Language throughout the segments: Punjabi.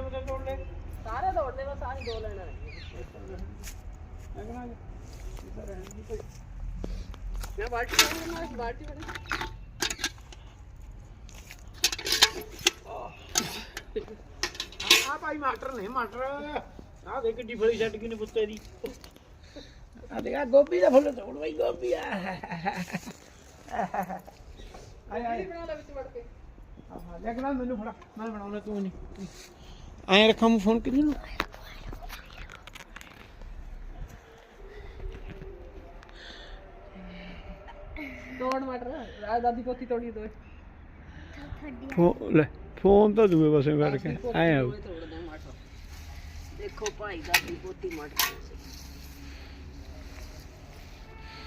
ਕਿੱਥੇ ਮਤੇ ਤੋੜ ਲੈ ਸਾਰੇ ਦੌੜਦੇ ਬਸ ਆਹੀ ਦੋ ਲੈਣਾ ਮੈਂ ਕਹਣਾ ਇਹ ਰਹਿਣ ਦੀ ਕੋਈ ਮੈਂ ਬਾਲਟੀ ਬਣੀ। ਮੈਂ ਬਾਲਟੀ ਬਣੀ ਆ ਭਾਈ ਮਾਸਟਰ ਨੇ ਮਾਸਟਰ। ਆ ਦੇ ਕਿੱਡੀ ਫਲੀ ਛੱਡ ਕੇ ਨੇ ਪੁੱਤੇ ਦੀ। ਆ ਦੇਖ ਆ ਗੋਭੀ ਦਾ ਫੁੱਲ ਤੋੜ ਬਈ ਗੋਭੀ ਆ। ਆਏ ਆਏ। ਬਣਾ ਲੈ ਵਿੱਚ ਵੜ ਕੇ? ਆਹ ਦੇਖ ਲੈ ਮੈਨੂੰ ਫੜਾ ਮੈਂ ਬਣਾਉਣਾ ਤੂੰ ਨਹੀਂ। ਐਂ ਰੱਖਾਂ ਮੈਂ ਫੋਨ ਕਿਹਨੂੰ ਤੋੜ ਮਟਰ ਰਾਜ ਦਾਦੀ ਪੋਤੀ ਤੋੜੀ ਦੋਏ। ਫੋਨ ਲੈ ਫੋਨ ਤਾਂ ਦੂਏ ਪਾਸੇ ਬੈਠ ਕੇ ਐ ਆਉ ਦੇਖੋ ਭਾਈ ਦਾਦੀ ਪੋਤੀ ਮਟਰ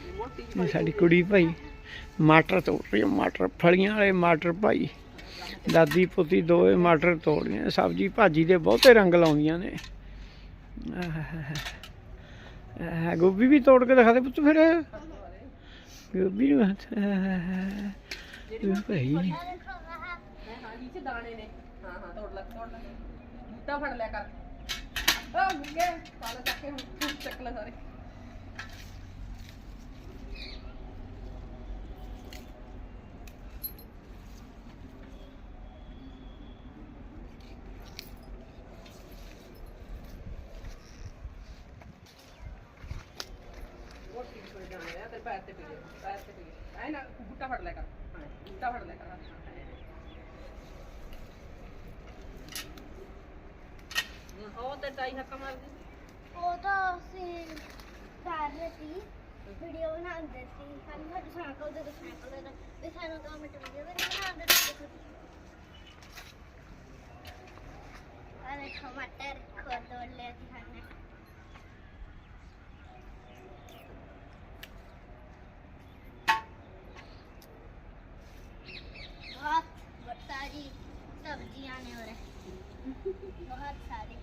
ਇਹ ਮੋਟੀ ਜਿਹੀ ਇਹ ਸਾਡੀ ਕੁੜੀ ਭਾਈ ਮਟਰ ਤੋੜ ਰਹੀ ਹੈ ਮਟਰ ਫਲੀਆਂ ਵਾਲੇ ਮਟਰ ਭਾਈ। ਦਾਦੀ ਪੁੱਤੀ ਦੋਏ ਮਟਰ ਤੋੜੀਆਂ ਸਬਜੀ ਭਾਜੀ ਦੇ ਬਹੁਤੇ ਰੰਗ ਲਾਉਂਦੀਆਂ ਨੇ। ਗੋਭੀ ਵੀ ਤੋੜ ਕੇ ਦਿਖਾ ਦੇ ਪੁੱਤ ਫਿਰ। ਗੋਭੀ ਨੂੰ ਹੱਥ ਭਾਈ ਹਾਂ ਹਾਂ ਜੀ ਦਾਣੇ ਨੇ ਹਾਂ ਹਾਂ ਤੋੜ ਲੈ ਤੋੜ ਲੈ ਬੂਟਾ ਫੜ ਲਿਆ ਕਰ। ਆ ਗੁੱਗੇ ਕਾਲਾ ਚੱਕ ਹੁਣ ਚੱਕ ਲੈ ਸਾਰੇ। ਮੋਟੀ ਕੋਈ ਦਾਣੇ ਆ ਤੇ ਪੈਰ ਤੇ ਪੀ ਲੈ ਪੈਰ ਤੇ ਪੀ ਲੈ ਐ ਨਾ ਬੂਟਾ ਫੜ ਲਿਆ ਕਰ ਹਾਂ ਬੂਟਾ ਫੜ ਲਿਆ ਕਰ ਹਾਂ, ਹਾਂ। ਉਹ ਤੇ ਟਾਈ ਹੱਕਾ ਮਾਰਦੀ ਉਹ ਤਾਂ ਅਸੀਂ ਕਰ ਰਹੇ ਸੀ ਵੀਡੀਓ ਬਣਾਉਂਦੇ ਸੀ ਸਾਨੂੰ ਸਾਡੇ ਸਾਈਕਲ ਦੇ ਸਾਈਕਲ ਦੇ ਵੀ ਸਾਨੂੰ ਦੋ ਮਿੰਟ ਵੀਡੀਓ ਵੀ ਬਣਾਉਂਦੇ ਸੀ सब्जियां ने हो रहे बहुत सारी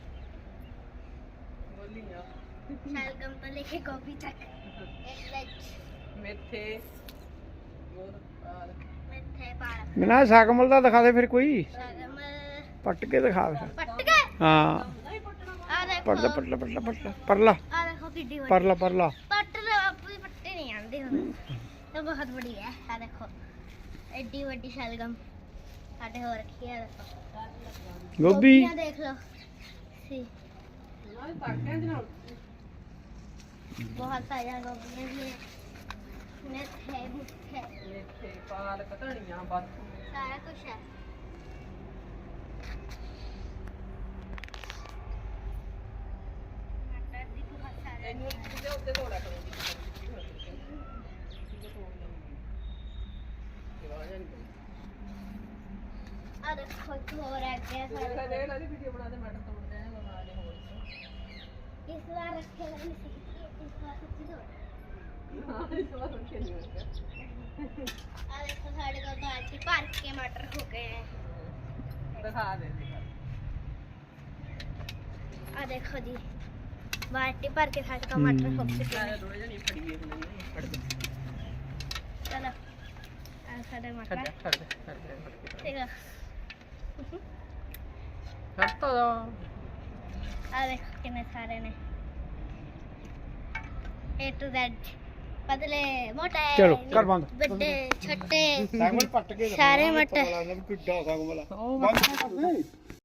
ਬੋਲੀ ਆ शलगम तो लेके गोभी तक एक वेज ਮੇਥੇ ਹੋਰ ਪਾਲ मेथे पालक ਬਿਨਾ ਸਾਗਮਲ ਦਾ ਦਿਖਾ ਦੇ ਫਿਰ ਕੋਈ शलगम ਪੱਟ ਕੇ ਦਿਖਾ ਦੇ पट गए ਹਾਂ आ देखो ਪਰਲਾ ਪਰਲਾ ਪਰਲਾ ਪਰਲਾ ਪਰਲਾ आ देखो किड्डी बड़ी ਪਰਲਾ ਪਰਲਾ पट अपनी पट्टी नहीं आती हुन तो बहुत बड़ी है आ देखो एडी बड़ी शलगम ਸਾਡੇ ਹੋ ਰੱਖੀ ਆ ਗੋਭੀ। ਗੋਭੀਆਂ ਦੇਖ ਲਓ। ਬਹੁਤ ਸਾਰੀਆਂ ਗੋਭੀਆਂ ਵੀ ਮੇਥੇ ਮੁੱਠੇ। ਇੱਥੇ ਪਾਲਕ ਧਣੀਆਂ ਬਾਥੂ ਸਾਰਾ ਕੁਝ ਹੈ। ਮਟਰ ਦੀ ਬਹੁਤ ਸਾਰੀ ਇਹਨੂੰ ਇਹਦੇ ਉੱਤੇ ਥੋੜਾ ਕਰੋ। ਆ ਗਿਆ ਸਾਡਾ ਦੇਖ ਲੈ ਵੀਡੀਓ ਬਣਾ ਦੇ ਮਟਰ ਤੋੜ ਦੇਣੇ ਬਣਾ ਦੇ ਹੋਰ ਇਸ ਨਹੀਂ ਸੀ ਇਸ ਵਾਰ ਆ ਸਾਡੇ ਮਟਰ ਹੋ ਦੇ ਫੜ ਦੇ ਠੀਕ ਹੈ ਕਰਤਾ ਦਾ ਆ ਦੇਖੋ ਕਿੰਨੇ ਸਾਰੇ ਨੇ A to Z ਪਤਲੇ ਮੋਟੇ ਚਲੋ ਕਰ ਬੰਦ ਵੱਡੇ ਛੋਟੇ ਸਾਗਮਲ ਪੱਟ ਸਾਰੇ ਮੋਟੇ